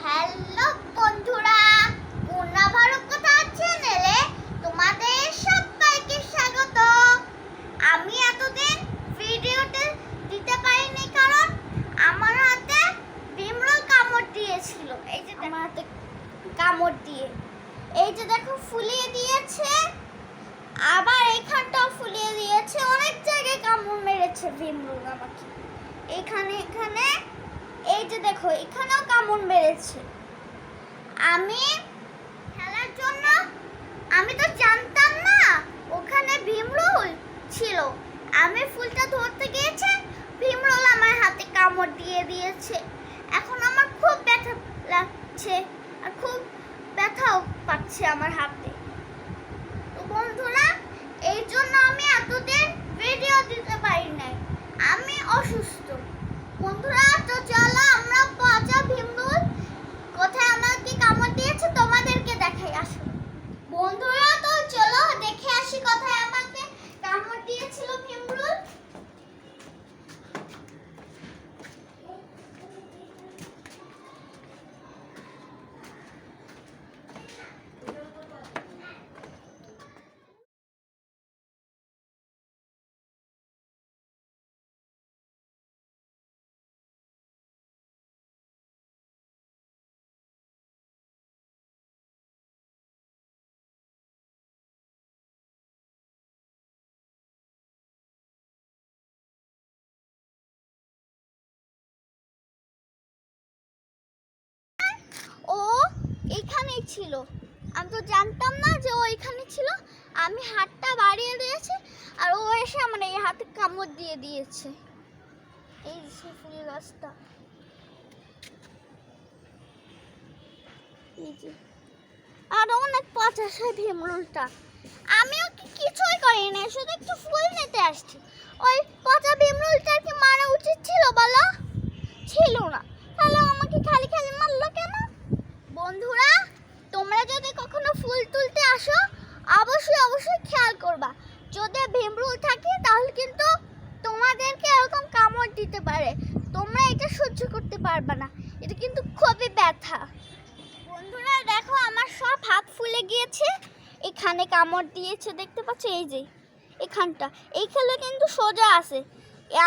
Hello বন্ধুরা পূর্ণা ভারত কথা চ্যানেলে তোমাদের সবাইকে স্বাগত। আমি এতদিন ভিডিওতে দিতে পারিনি কারণ আমার হাতে বিমরল কামড় দিয়েছিল। এই যে আমার হাতে কামড় দিয়ে। এই যে দেখো ফুলিয়ে দিয়েছে। আবার এইখানটাও ফুলিয়ে দিয়েছে। অনেক জায়গায় কামড় মেরেছে বিমরুল আমাকে। এখানে এখানে, এই যে দেখো, এখানেও কামড় বেড়েছে। আমি খেলার জন্য, আমি তো জানতাম না, ওখানে ভীমরুল ছিল। আমি ফুলটা ধরতে গিয়েছে, ভীমরুল আমার হাতে কামড় দিয়ে দিয়েছে। এখন আমার খুব ব্যথা লাগছে, আর খুব ব্যথাও পাচ্ছে আমার হাতে। তো বন্ধুরা, এই জন্য আমি এতদিন ভিডিও দিতে পারি নাই। আমি অসুস্থ বন্ধুরা তো চলো আমরা পচা ভীমরুল কোথায় আমাকে কামড় দিয়েছে তোমাদেরকে দেখাই আসো বন্ধুরা তো চলো দেখে আসি কোথায় আমাকে কামড় দিয়েছিল ভীমরুল ও এখানেই ছিল। আমি তো জানতাম না যে ও এখানে ছিল। আমি হাতটা বাড়িয়ে দিয়েছি আর ও এসে আমার এই হাতে কামড় দিয়ে দিয়েছে। এই যে ফুল গাছটা। আর অনেক পচা সেই ভীমরুলটা আমিও কি কিছুই করিনি, শুধু একটু ফুল নিতে আসছি। ওই পচা ভীমরুলটার কি মারা উচিত ছিল না তাহলে আমাকে খালি খালি মারলো কেন বন্ধুরা তোমরা যদি কখনো ফুল তুলতে আসো অবশ্যই অবশ্যই খেয়াল করবা যদি ভীমরুল থাকে তাহলে কিন্তু তোমাদেরকে এরকম কামড় পারে তোমরা এটা সহ্য করতে পারবে না। এটা কিন্তু খুবই ব্যথা। বন্ধুরা, দেখো আমার সব হাত ফুলে গিয়েছে। এখানে কামড় দিয়েছে, দেখতে পাচ্ছ? এই যে, এখানটা। এইখানে কিন্তু সোজা আছে।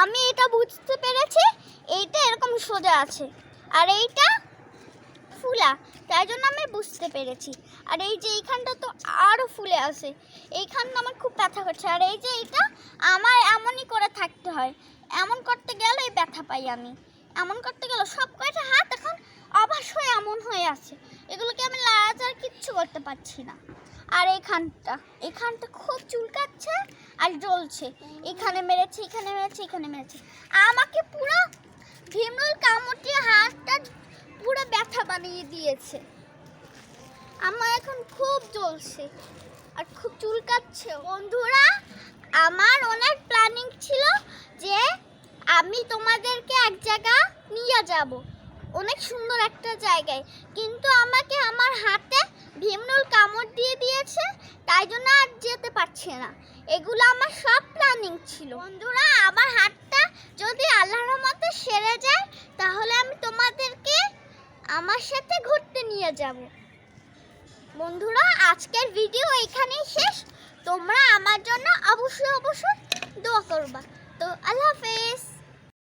আমি এটা বুঝতে পেরেছি, এইটা এরকম সোজা আছে। আর এইটা ফুলা, তাই জন্য আমি বুঝতে পেরেছি। আর এই যে, এইখানটা তো আরও ফুলে আছে। এইখানটা আমার খুব ব্যথা করছে। আর এই যে, এইটা আমার এমনই করে থাকতে হয়। এমন করতে গেলেই ব্যথা পাই আমি। এমন করতে গেলে সব কয়টা হাত এখন অবাস হয়ে এমন হয়ে আছে। এগুলোকে আমি লাড়াচাড়া কিচ্ছু করতে পারছি না। আর এইখানটা এখানটা খুব চুলকাচ্ছে আর জ্বলছে। এখানে মেরেছে এখানে মেরেছে এখানে মেরেছে। আমাকে পুরো ভীমরুল কামড়টি হাতটা পুরো ব্যথা বানিয়ে দিয়েছে। আমার এখন খুব জ্বলছে আর খুব চুলকাচ্ছে বন্ধুরা আমার অনেক প্ল্যানিং ছিল যে আমি তোমাদেরকে এক জায়গা নিয়ে যাব। অনেক সুন্দর একটা জায়গায়। কিন্তু আমাকে আমার হাতে ভীমরুল কামড় দিয়ে দিয়েছে, তাই জন্য আর যেতে পারছি না। এগুলো আমার সব প্ল্যানিং ছিল। বন্ধুরা, আমার হাতটা যদি আল্লাহর মতো সেরে যায়, তাহলে আমি তোমাদেরকে আমার সাথে ঘুরতে নিয়ে যাব। বন্ধুরা, আজকের ভিডিও এখানেই শেষ। তোমরা আমার জন্য অবশ্যই অবশ্যই দোয়া করবা। তো আল্লাহ হাফেজ।